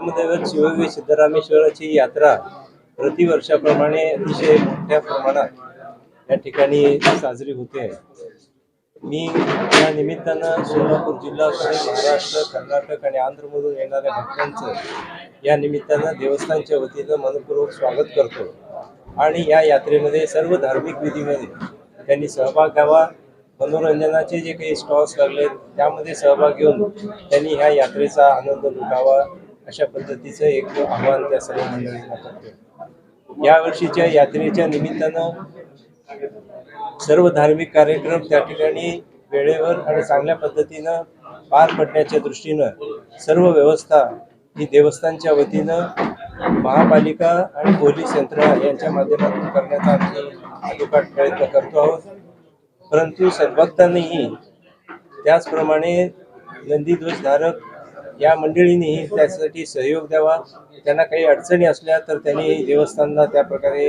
ग्रामदैवत शिवगी सिद्धरामेश्वराची यात्रा प्रतिवर्षाप्रमाणे अतिशय मोठ्या प्रमाणात या ठिकाणी साजरी होते. मी या निमित्तानं सोलापूर जिल्हा महाराष्ट्र कर्नाटक आणि आंध्रमधून येणाऱ्या भक्तांचं या निमित्तानं देवस्थानच्या वतीनं मनपूर्वक स्वागत करतो. आणि या यात्रेमध्ये सर्व धार्मिक विधीमध्ये त्यांनी सहभाग घ्यावा. मनोरंजनाचे जे काही स्टॉल्स लागले त्यामध्ये सहभाग घेऊन त्यांनी ह्या यात्रेचा आनंद लुटावा. अशा पद्धतीचं एक आव्हान त्या सर्व मंडळींना करतो यावर्षीच्या यात्रेच्या निमित्तानं सर्व धार्मिक कार्यक्रम त्या ठिकाणी वेळेवर आणि चांगल्या पद्धतीनं पार पडण्याच्या दृष्टीनं सर्व व्यवस्था ही देवस्थानच्या वतीनं महापालिका आणि पोलीस यंत्रणा यांच्या माध्यमातून करण्याचा आम्ही अतोकाट प्रयत्न करतो आहोत. परंतु सद्भक्तांनीही त्याचप्रमाणे नंदीध्वजधारक या मंडळींनीही त्यासाठी सहयोग द्यावा. त्यांना काही अडचणी असल्या तर त्यांनी देवस्थानला त्या प्रकारे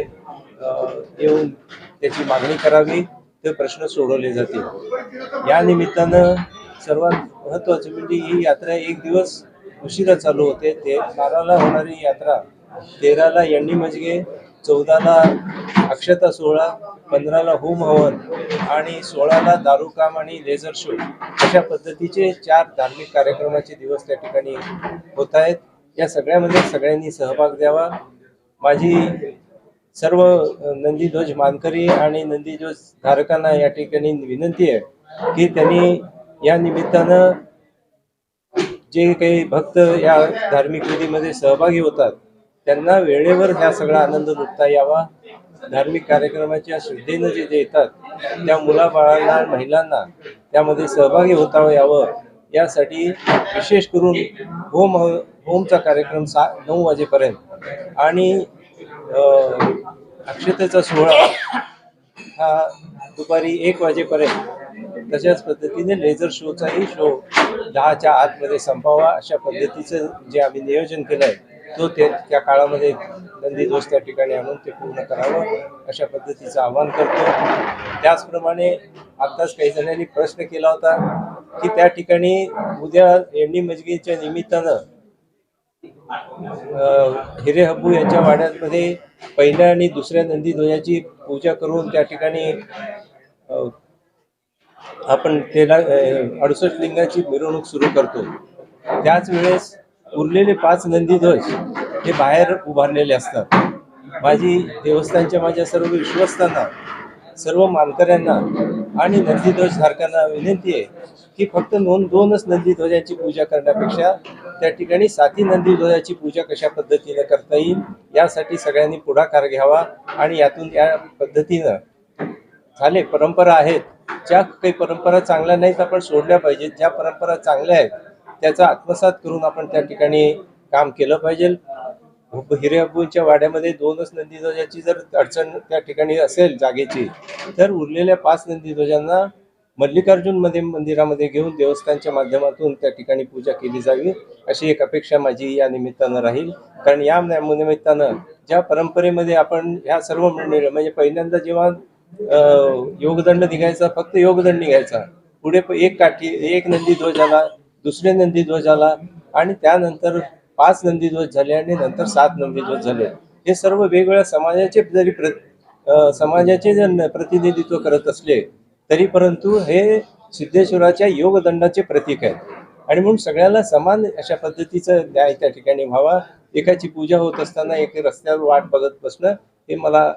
येऊन त्याची मागणी करावी. ते प्रश्न सोडवले जातील. या निमित्तानं सर्वात महत्त्वाचं म्हणजे ही यात्रा एक दिवस उशिरा चालू होते. ते बाराला होणारी यात्रा तेराला यांनी मजगे चौदाला अक्षता सोहळा पंधराला होम हवन आणि सोळाला दारूकाम आणि लेझर शो. अशा पद्धतीचे चार धार्मिक कार्यक्रमाचे दिवस त्या ठिकाणी होत आहेत. या सगळ्यामध्ये सगळ्यांनी सहभाग द्यावा. माझी सर्व नंदीध्वज मानकरी आणि नंदीध्वज धारकांना या ठिकाणी विनंती आहे की त्यांनी या निमित्तानं जे काही भक्त या धार्मिक विधीमध्ये सहभागी होतात त्यांना वेळेवर ह्या सगळा आनंद लुटता यावा. धार्मिक कार्यक्रमाच्या श्रद्धेनं जे जे येतात त्या मुलाबाळांना महिलांना त्यामध्ये सहभागी होता यावं. यासाठी विशेष करून होम होमचा कार्यक्रम सा नऊ वाजेपर्यंत. आणि अक्षतेचा सोहळा हा दुपारी एक वाजेपर्यंत. तशाच पद्धतीने लेझर शोचाही शो दहाच्या आतमध्ये संपावा अशा पद्धतीचं जे आम्ही नियोजन केलं आहे तो ते त्या काळामध्ये नंदीध्वज त्या ठिकाणी आणून ते पूर्ण करावं अशा पद्धतीचं आवाहन करतो. त्याचप्रमाणे आत्ताच काही जणांनी प्रश्न केला होता की त्या ठिकाणी उद्या एंडी मजगीच्या निमित्तानं हिरे हब्बू यांच्या वाड्यामध्ये पहिल्या आणि दुसऱ्या नंदीध्वजाची पूजा करून त्या ठिकाणी आपण त्याला अडुसष्ट लिंगाची मिरवणूक सुरू करतो. त्याच वेळेस उरलेले पाच नंदीध्वज हे बाहेर उभारलेले असतात. माझी देवस्थानच्या माझ्या सर्व विश्वस्तांना सर्व मानकऱ्यांना आणि नंदीध्वज धारकांना विनंती आहे की फक्त दोन दोनच नंदीध्वजाची पूजा करण्यापेक्षा त्या ठिकाणी साती नंदीध्वजाची पूजा कशा पद्धतीनं करता येईल यासाठी सगळ्यांनी पुढाकार घ्यावा आणि यातून या पद्धतीनं झाले परंपरा आहेत. ज्या काही परंपरा चांगल्या नाहीत आपण सोडल्या पाहिजेत. ज्या परंपरा चांगल्या आहेत त्याचा आत्मसात करून आपण त्या ठिकाणी काम केलं पाहिजे. हिरे वाड्यामध्ये दोनच नंदीध्वजाची जर अडचण त्या ठिकाणी असेल जागेची तर उरलेल्या पाच नंदीध्वजांना मल्लिकार्जुनमध्ये मंदिरामध्ये घेऊन देवस्थानच्या माध्यमातून त्या ठिकाणी पूजा केली जावी अशी एक अपेक्षा माझी या निमित्तानं राहील. कारण या निमित्तानं ज्या परंपरेमध्ये आपण ह्या सर्व मंडळी म्हणजे पहिल्यांदा जेव्हा योगदंड निघायचा फक्त योगदंड निघायचा पुढे एक काठी एक नंदी ध्वजाला दुसरे नंदीध्वज आला आणि त्यानंतर पाच नंदी ध्वज झाले आणि नंतर सात नंदी ध्वज झाले. हे सर्व वेगवेगळ्या समाजाचे जरी प्र समाजाचे जर प्रतिनिधित्व करत असले तरी परंतु हे सिद्धेश्वराच्या योगदंडाचे प्रतीक आहेत. आणि म्हणून सगळ्याला समान अशा पद्धतीचं न्याय त्या ठिकाणी व्हावा. एकाची पूजा होत असताना एक रस्त्यावर वाट बघत बसणं हे मला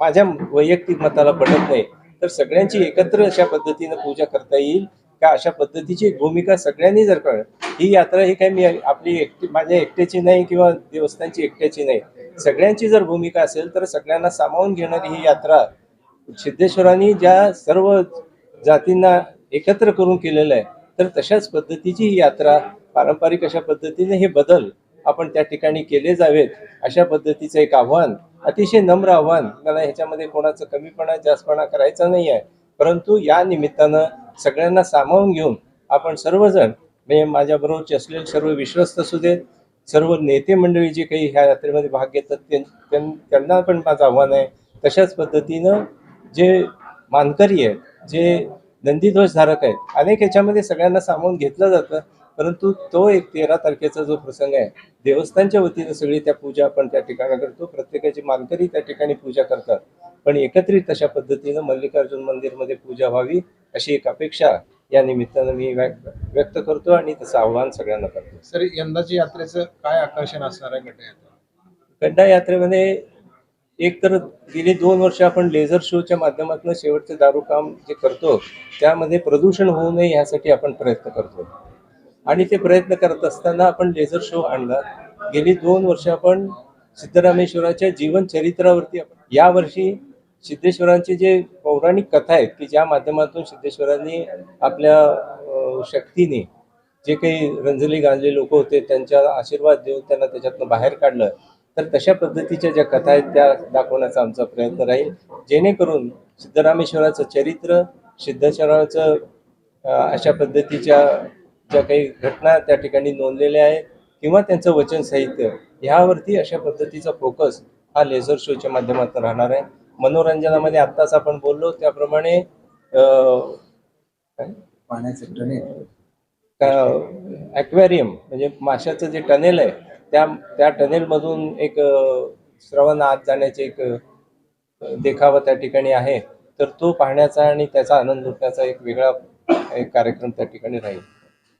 माझ्या वैयक्तिक मताला पटत नाही. तर सगळ्यांची एकत्र अशा पद्धतीनं पूजा करता येईल. का अशा पद्धतीची भूमिका सगळ्यांनी जर कळ ही यात्रा ही काही मी आपली एकटी माझ्या एकट्याची नाही किंवा देवस्थानची एकट्याची नाही. सगळ्यांची जर भूमिका असेल तर सगळ्यांना सामावून घेणारी ही यात्रा सिद्धेश्वरांनी ज्या सर्व जातींना एकत्र करून केलेलं आहे तर तशाच पद्धतीची ही यात्रा पारंपरिक अशा पद्धतीने हे बदल आपण त्या ठिकाणी केले जावेत अशा पद्धतीचं एक आव्हान अतिशय नम्र आव्हान. मला ह्याच्यामध्ये कोणाचं कमीपणा जास्तपणा करायचा नाही आहे परंतु या निमित्तानं सगळ्यांना सामावून घेऊन आपण सर्वजण म्हणजे माझ्याबरोबरचे असलेले सर्व विश्वस्त असू देत सर्व नेते मंडळी जे काही ह्या यात्रेमध्ये भाग घेतात त्यां- त्यांना पण माझं आव्हान आहे. तशाच पद्धतीनं जे मानकरी आहेत जे नंदीध्वजधारक आहेत अनेक याच्यामध्ये सगळ्यांना सामावून घेतलं जातं परंतु तो एक तेरा तारखेचा जो प्रसंग आहे देवस्थानच्या वतीनं सगळी त्या पूजा आपण त्या ठिकाणी करतो प्रत्येकाची मानकरी त्या ठिकाणी पूजा करतात. पण एकत्रित अशा पद्धतीनं मल्लिकार्जुन मंदिरमध्ये पूजा व्हावी अशी एक अपेक्षा या निमित्तानं मी व्यक्त करतो आणि त्याचं आव्हान सगळ्यांना करतो. सर यंदाची यात्रेचं काय आकर्षण असणार आहे गड्डा गड्डा यात्रेमध्ये एक तर गेली दोन वर्ष आपण लेझर शोच्या माध्यमातून शेवटचं दारू काम जे करतो त्यामध्ये प्रदूषण होऊ नये यासाठी आपण प्रयत्न करतो. आणि ते प्रयत्न करत असताना आपण लेझर शो आणला. गेली दोन वर्ष आपण सिद्धरामेश्वराच्या जीवन चरित्रावरती आपण यावर्षी सिद्धेश्वरांचे जे पौराणिक कथा आहेत की ज्या माध्यमातून सिद्धेश्वरांनी आपल्या शक्तीने जे काही रंजली गांजले लोक होते त्यांच्या आशीर्वाद देऊन त्यांना त्याच्यातनं बाहेर काढलं तर तशा पद्धतीच्या ज्या कथा आहेत त्या दाखवण्याचा आमचा प्रयत्न राहील. जेणेकरून सिद्धरामेश्वराचं चरित्र सिद्धेश्वराचं अशा पद्धतीच्या ज्या काही घटना त्या ठिकाणी नोंदलेल्या आहेत किंवा त्यांचं वचन साहित्य ह्यावरती अशा पद्धतीचा फोकस हा लेझर शोच्या माध्यमातून राहणार आहे. मनोरंजनामध्ये आत्ताच आपण बोललो त्याप्रमाणे? पाण्याचे टनेल. ॲक्वेरियम म्हणजे माशाचं जे टनेल आहे त्या त्या टनेलमधून एक श्रवण आत जाण्याचे एक देखावा त्या ठिकाणी आहे. तर तो पाहण्याचा आणि त्याचा आनंद लुटण्याचा एक वेगळा एक कार्यक्रम त्या ठिकाणी राहील.